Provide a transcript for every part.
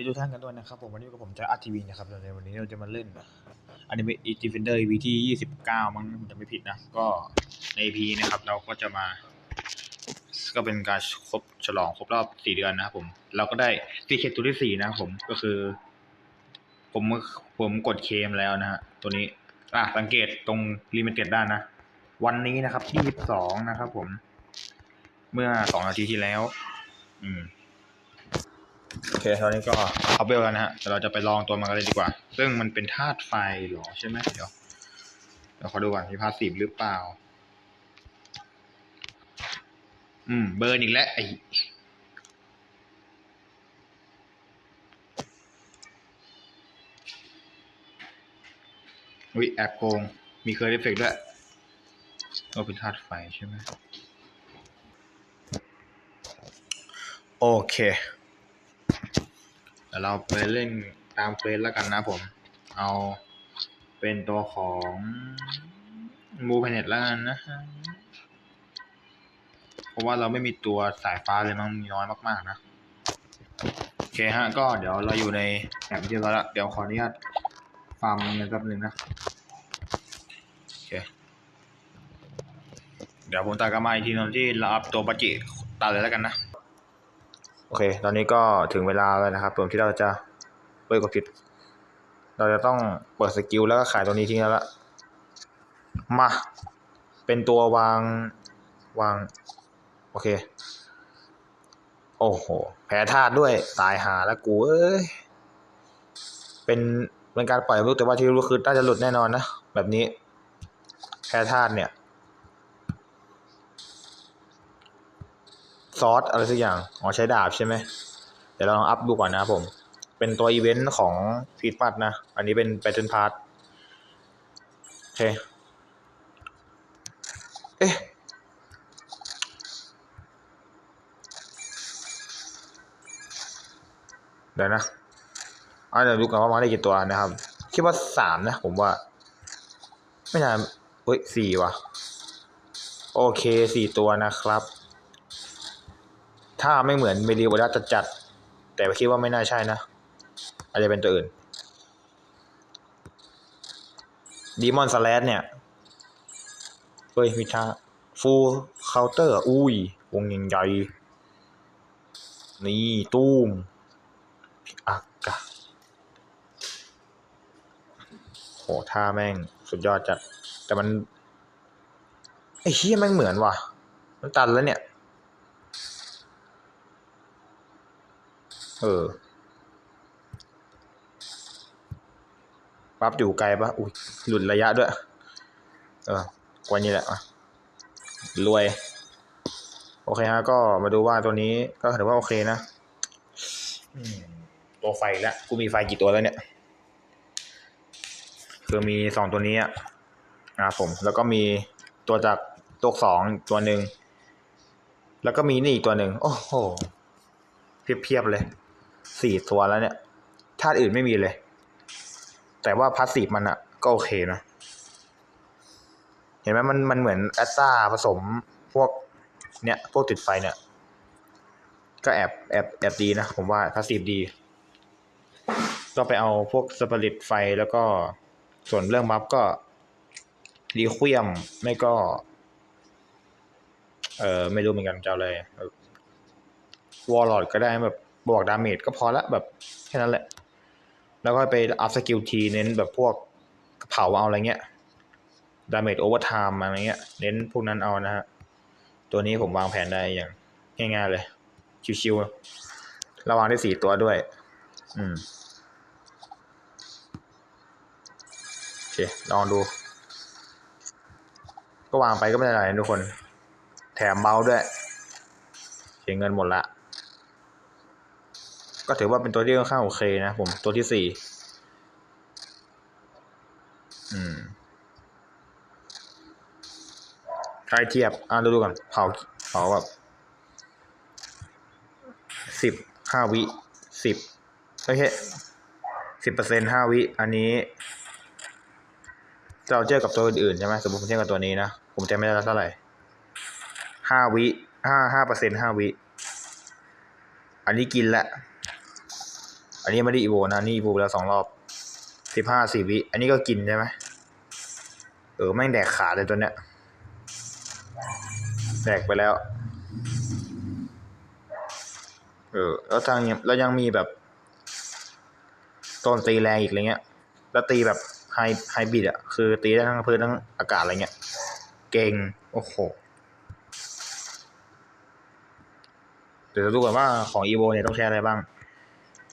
ดีทุกท่านกันด้วยนะครับผมวันนี้กับผมจะอัดทีวีนะครับในวันนี้เราจะมาเล่นอนิเมะอีจิฟเดอร์ EP ที่ 29 มั้งผมจะไม่ผิดนะ ก็ใน EP นะครับ เราก็จะมา ก็เป็นการครบฉลองครบรอบ 4 เดือนนะครับผม เราก็ได้ซีเคตัวที่ 4 นะครับผมก็คือ ผมผมกดเคมแล้วนะฮะตัวนี้อะสังเกตตรงลิมิเต็ดด้านนะ วันนี้นะครับที่22นะครับผม เมื่อ 2 นาทีที่แล้ว อืม โอเคตอนนี้ก็อัพเวลกันนะฮะเดี๋ยวเราจะไปลองตัวมันกันเลยดีกว่า ซึ่งมันเป็นธาตุไฟเหรอใช่ไหมเดี๋ยวเดี๋ยวขอดูก่อนมีพาสซีฟหรือเปล่า อืม เบิร์นอีกแล้วไอวิแอบโกง มีเคอร์เอฟเฟกด้วยก็เป็นธาตุไฟใช่ไหมโอเค เดี๋ยวเราไปเล่นตามเควสแล้วกันนะผม เอาเป็นตัวของมูแพเน็ตแล้วกันนะ เพราะว่าเราไม่มีตัวสายฟ้าเลยมั้งมีน้อยมากๆนะ โอเคฮะ ก็เดี๋ยวเราอยู่ในแอปที่เราละเดี๋ยวขออนุญาตฟาร์มเงินแป๊บนึงนะโอเคเดี๋ยวผมตากันมาอีกทีตอนที่เราอัพตัวบัจิตัดเลยแล้วกันนะ โอเค ตอนนี้ก็ถึงเวลาแล้วนะครับผมที่เราจะเปิดกดผิด เราจะต้องเปิดสกิลแล้วก็ขายตัวนี้ทิ้งแล้วละมา เป็นตัววางวาง โอเค โอ้โห แพ้ธาตุด้วยตายหาแล้วกูเอ้ย เป็นเป็นการปล่อยลูกแต่ว่าที่รู้คือน่าจะหลุดแน่นอนนะ แบบนี้ แพ้ธาตุเนี่ย ซอสอะไรสักอย่าง อ๋อใช้ดาบใช่ไหม เดี๋ยวเราลองอัพดูก่อนนะผม เป็นตัวอีเวนต์ของฟีดมัดนะ อันนี้เป็นแ a เทิร์นพาร์ทโอเค เอ๊ะเดี๋ยวนะอ่าเดี๋ยวดูกันว่ามาได้กี่ตัวนะครับ คิดว่าสามนะผมว่า ไม่น่าเฮ้ยสี่ว่ะ โอเคสี่ตัวนะครับ ถ้าไม่เหมือนเมดิโอดัสจัด แต่คิดว่าไม่น่าใช่นะ อาจจะเป็นตัวอื่นดีมอนสแลดเนี่ย เฮ้ยมีท่าฟูลเคาน์เตอร์ อุ้ย วงยังใหญ่นี่ ตู้มอากะโหท่าแม่ง สุดยอดจัด แต่มัน ไอ้เฮียแม่งเหมือนว่ะ มันตันแล้วเนี่ย เออปั๊บอยู่ไกลปะอุ้ยหลุดระยะด้วย เออกว่านี้แหละรวย โอเคฮะ ก็มาดูว่าตัวนี้ก็ถือว่าโอเคนะตัวไฟแล้วกูมีไฟกี่ตัวแล้วเนี่ย คือมีสองตัวนี้อะอ่าผม แล้วก็มีตัวจากตัวสองตัวหนึ่ง แล้วก็มีนี่อีกตัวหนึ่ง โอ้โห เพียบๆเลย สี่ตัวแล้วเนี่ยธาตุอื่นไม่มีเลย แต่ว่าพาสซีฟมันอะก็โอเคนะ เห็นไหมมันมันเหมือนแอสตาผสมพวกเนี่ย พวกติดไฟเนี่ย ก็แอบแอบแอบดีนะ ผมว่าพาสซีฟดี ก็ไปเอาพวกสปริตไฟแล้วก็ส่วนเรื่องบัฟก็รีควียมไม่ก็ เออไม่รู้เหมือนกันจะอาอะไรวอลลอดก็ได้แบบ บอกดาเมจก็พอละแบบแค่นั้นแหละ แล้วก็ไปอัพสกิลทีเน้นแบบพวกเผาเอาอะไรเงี้ยดาเมจโอเวอร์ไทม์อะไรเงี้ยเน้นพวกนั้นเอานะฮะตัวนี้ผมวางแผนได้อย่างง่ายๆเลย ชิวๆระวางได้สี่ตัวด้วย อืมโอเคลองดู ก็วางไปก็ไม่เป็นไรทุกคน แถมเบาด้วยเสียเงินหมดละ ก็ถือว่าเป็นตัวที่ค่อนข้างโอเคนะผมตัวที่สี่อืมใครเทียบ อ่าดูดูก่อนเผาเผาแบบสิบห้าวิสิบโอเคสิบเปอร์เซ็นห้าวิ อันนี้ เราเจอกับตัวอื่นๆใช่ไหมสมมติผมเทียบกับตัวนี้นะ ผมจำไม่ได้เท่าไหร่ห้าวิห้าห้าเปอร์เซ็นห้าวิ อันนี้กินละ อันนี้ไม่ได้อีโวนะนี่อีโวไปแล้วสองรอบสิบห้าสี่วิ อันนี้ก็กินใช่ไหมเออแม่งแดกขาเลยตัวเนี้ย แดกไปแล้ว เออ แล้วทางแล้วยังมีแบบโซนตีแรงอีกอะไรเงี้ย แล้วตีแบบไฮไฮบิดอะ คือตีได้ทั้งพื้นทั้งอากาศอะไรเงี้ย เก่ง โอ้โห เดี๋ยวจะดูก่อนว่าของ evo เนี่ยต้องใช้อะไรบ้าง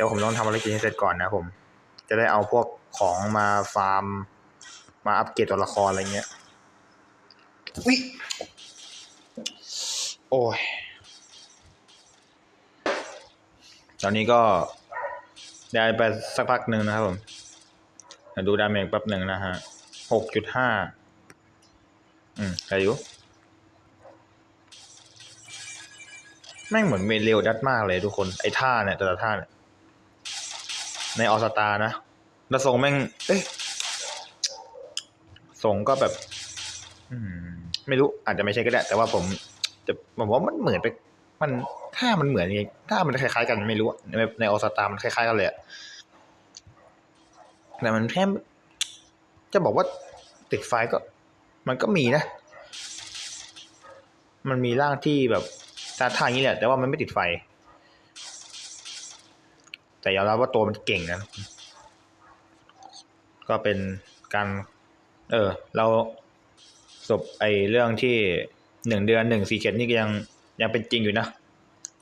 ดี๋ยวผมต้องทำภารกิจให้เสร็จก่อนนะผม จะได้เอาพวกของมาฟาร์ม มาอัปเกรดตัวละครอะไรเงี้ยวิโอ้ย ตอนนี้ก็ได้ไปสักพักหนึ่งนะครับผมเดี๋ยวดูดาเมจแป๊บหนึ่งนะฮะหกจุดห้า อืมอายุแม่งเหมือนเมเร็วดัดมากเลยทุกคน ไอ้ท่าเนี่ย แต่ละท่าเนี่ย ในออสตานะแล้วทรงแม่ง เอ้ยทรงก็แบบ อืม ไม่รู้อาจจะไม่ใช่ก็ได้ แต่ว่าผมจะผมว่ามันเหมือนไป มันท่ามันเหมือนไงท่ามันคล้ายๆกันไม่รู้อะในในออสตามันคล้ายๆกันเลยอะแต่มันแค่จะบอกว่าติดไฟก็ มันก็มีนะ มันมีร่างที่แบบท่าทางนี้แหละ แต่ว่ามันไม่ติดไฟ แต่ยอมรับว่าตัวมันเก่งนะ ก็เป็นการ เออ เราจบไอเรื่องที่หนึ่งเดือนหนึ่งสี่เข็ดนี่ก็ยังยังเป็นจริงอยู่นะ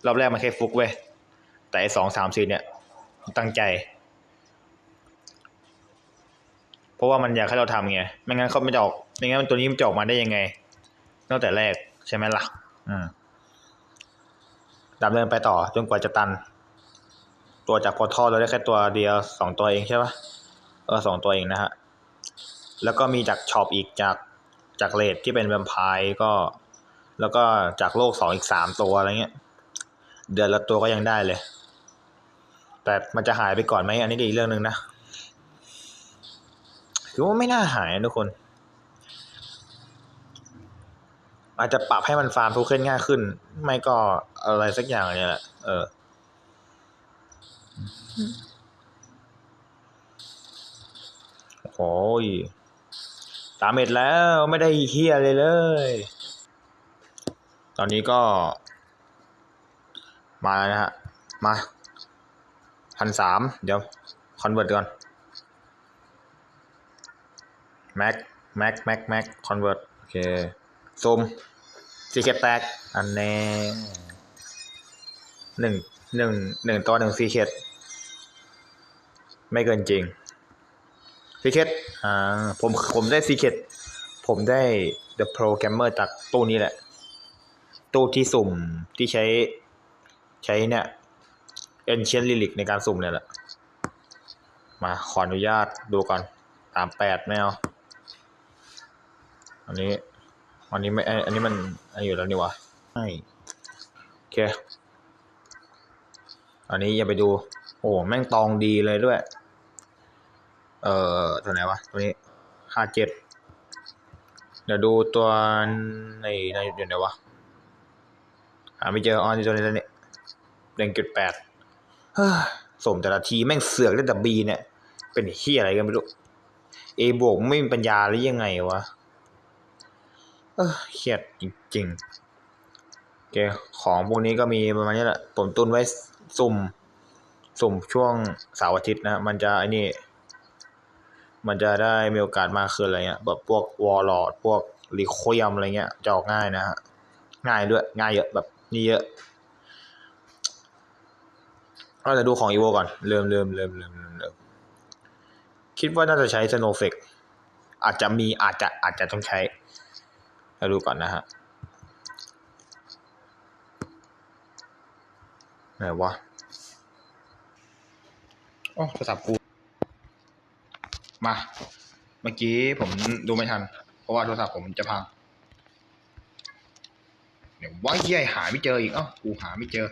รอบแรกมันแค่ฟุกเว้ย แต่ไอสองสามสี่เนี่ย ตั้งใจ เพราะว่ามันอยากให้เราทำไง ไม่งั้นเขาไม่จะออกไม่งั้นตัวนี้มันจะออกมาได้ยังไงตั้งแต่แรกใช่ไหมล่ะ อืมดำเนินไปต่อจนกว่าจะตัน ตัวจากพอทอเราได้แค่ตัวเดียวสองตัวเองใช่ปะเออสองตัวเองนะฮะ แล้วก็มีจากช็อปอีกจากจากเลดที่เป็นแวมไพร์ก็ แล้วก็จากโลกสองอีกสามตัวอะไรเงี้ย เดือนละตัวก็ยังได้เลย แต่มันจะหายไปก่อนไหมอันนี้อีเรื่องหนึ่งนะคือว่าไม่น่าหายนะทุกคน อาจจะปรับให้มันฟาร์มทุกขึ้นง่ายขึ้น ไม่ก็อะไรสักอย่างเนี่ยแหละเออ โอ้ยสามเอ็ดแล้วไม่ได้เฮียเลยเลย ตอนนี้ก็ มาแล้วนะฮะ มาพันสามเดี๋ยว คอนเวิร์ตก่อนแม็กแม็กแม็กแม็กคอนเวิร์ตโอเคซูมซีเคตแตก อันแน่หนึ่งหนึ่งหนึ่งตัวหนึ่งซีเคต ไม่เกินจริงซีเคตอ่าผมผมได้ซีเคตผมได้ The Programmer จากตู้นี้แหละ ตู้ที่สุ่มที่ใช้ใช้เนี่ย Ancient Relic ในการสุ่มเนี่ยแหละ มาขออนุญาตดูก่อนสามแปดไม่เอาอันนี้ อันนี้ไม่ อันนี้มันอันอยู่แล้วนี่วะใช่โอเค อันนี้อย่าไปดู โอ้แม่งตองดีเลยด้วย เอ่อ ตัวไหนวะ ตัวนี้ห้าเจ็ดเดี๋ยวดูตัวในในเดี๋ยวไหนวะหาไม่เจอออนตัวนี้ตัวนี้หนึ่งจุดแปดสมแต่ละทีแม่งเสือกได้แต่บีเนี่ย เป็นเฮียอะไรกันไม่รู้เอบวกไม่มีปัญญาหรือยังไงวะ เออเครียดจริงๆโอเคของพวกนี้ก็มีประมาณนี้แหละผมตุนไว้สุ่ม สุ่มช่วงเสาร์อาทิตย์นะมันจะไอ้นี่ มันจะได้มีโอกาสมากขึ้นอะไรเงี้ยแบบพวกวอลลอดพวกรีโคยมอะไรเงี้ยจะออกง่ายนะฮะง่ายด้วย ง่ายเยอะแบบนี่เยอะเราจะดูของอีโวก่อนเริ่มเริ่มเริ่มเริ่มเริ่มเริ่มคิดว่าน่าจะใช้สโนเฟกอาจจะมีอาจจะอาจจะต้องใช้เราดูก่อนนะฮะไหนวะ อ้โทรศัพท์กู มา เมื่อกี้ผมดูไม่ทัน เพราะว่าโทรศัพท์ผมจะพัง เดี๋ยวว่าเหี้ยหาไม่เจออีก เอ้า กูหาไม่เจอ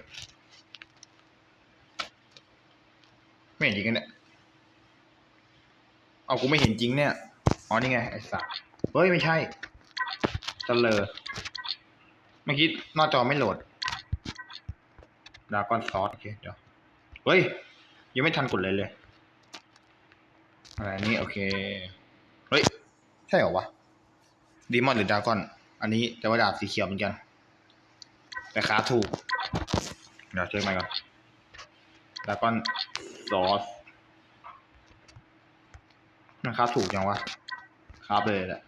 ไม่เห็นจริงกันเนี่ยเอากูไม่เห็นจริงเนี่ย อ๋อ นี่ไง ไอ้สัสเฮ้ย ไม่ใช่ตะเลอเมื่อกี้หน้าจอไม่โหลดดาก้อนซอสโอเค เดี๋ยว เฮ้ย ยังไม่ทันกดเลยเลยอะไรอันนี้โอเค เฮ้ย ใช่เหรอวะดีมอนหรือดากอน อันนี้แต่ว่าดาบสีเขียวเหมือนกัน แต่ขาถูก เดี๋ยวเช็คใหม่ก่อนดาก้อนซอสมันคราฟถูกยังวะคราฟเลยแหละ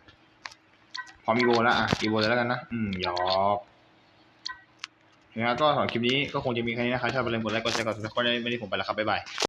พร้อมอีโวแล้วอะอีโวเลยแล้วกันนะ อืมหยอก นะครับก็สำหรับคลิปนี้ก็คงจะมีแค่นี้นะครับชอบไปเล่นกดไลค์กดแชร์กดซับสไครต์ไม่ได้ผมไปแล้วครับบ๊ายบาย